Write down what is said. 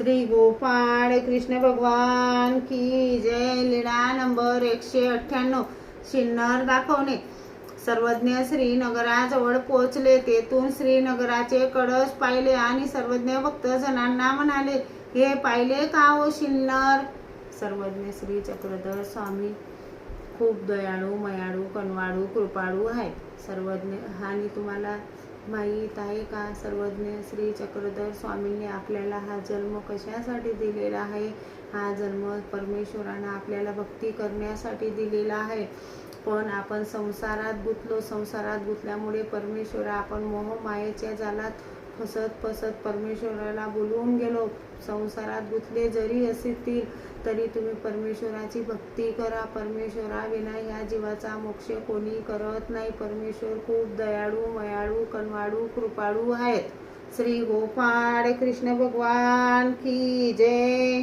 श्री गोपाळ कृष्ण भगवान की जय लीळा नंबर एकशे अठ्ठ्याण्णव. शिन्नर दाखवणे. सर्वज्ञ श्रीनगराजवळ पोचले. तेथून श्रीनगराचे कळस पाहिले आणि सर्वज्ञ भक्तजनांना म्हणाले हे पाहिले का हो शिन्नर? सर्वज्ञ श्री चक्रधर स्वामी खूप दयाळू मयाळू कनवाळू कृपाळू आहेत. सर्वज्ञ आणि तुम्हाला माहीत आहे का? सर्वज्ञ श्री चक्रधर स्वामींनी आपल्याला हा जन्म कशासाठी दिलेला आहे? हा जन्म परमेश्वरानं आपल्याला भक्ती करण्यासाठी दिलेला आहे. पण आपण संसारात गुंतलो. संसारात गुंतल्यामुळे परमेश्वर आपण मोहमायेच्या जालात. फसत फसत परमेश्वराला बोलवून गेलो. संसारात गुंतले जरी असतील तरी तुम्ही परमेश्वराची भक्ती करा. परमेश्वराविना ह्या जीवाचा मोक्ष कोणी करत नाही. परमेश्वर खूप दयाळू मयाळू कनवाळू कृपाळू आहेत. श्री गोपाळ कृष्ण भगवान की जय.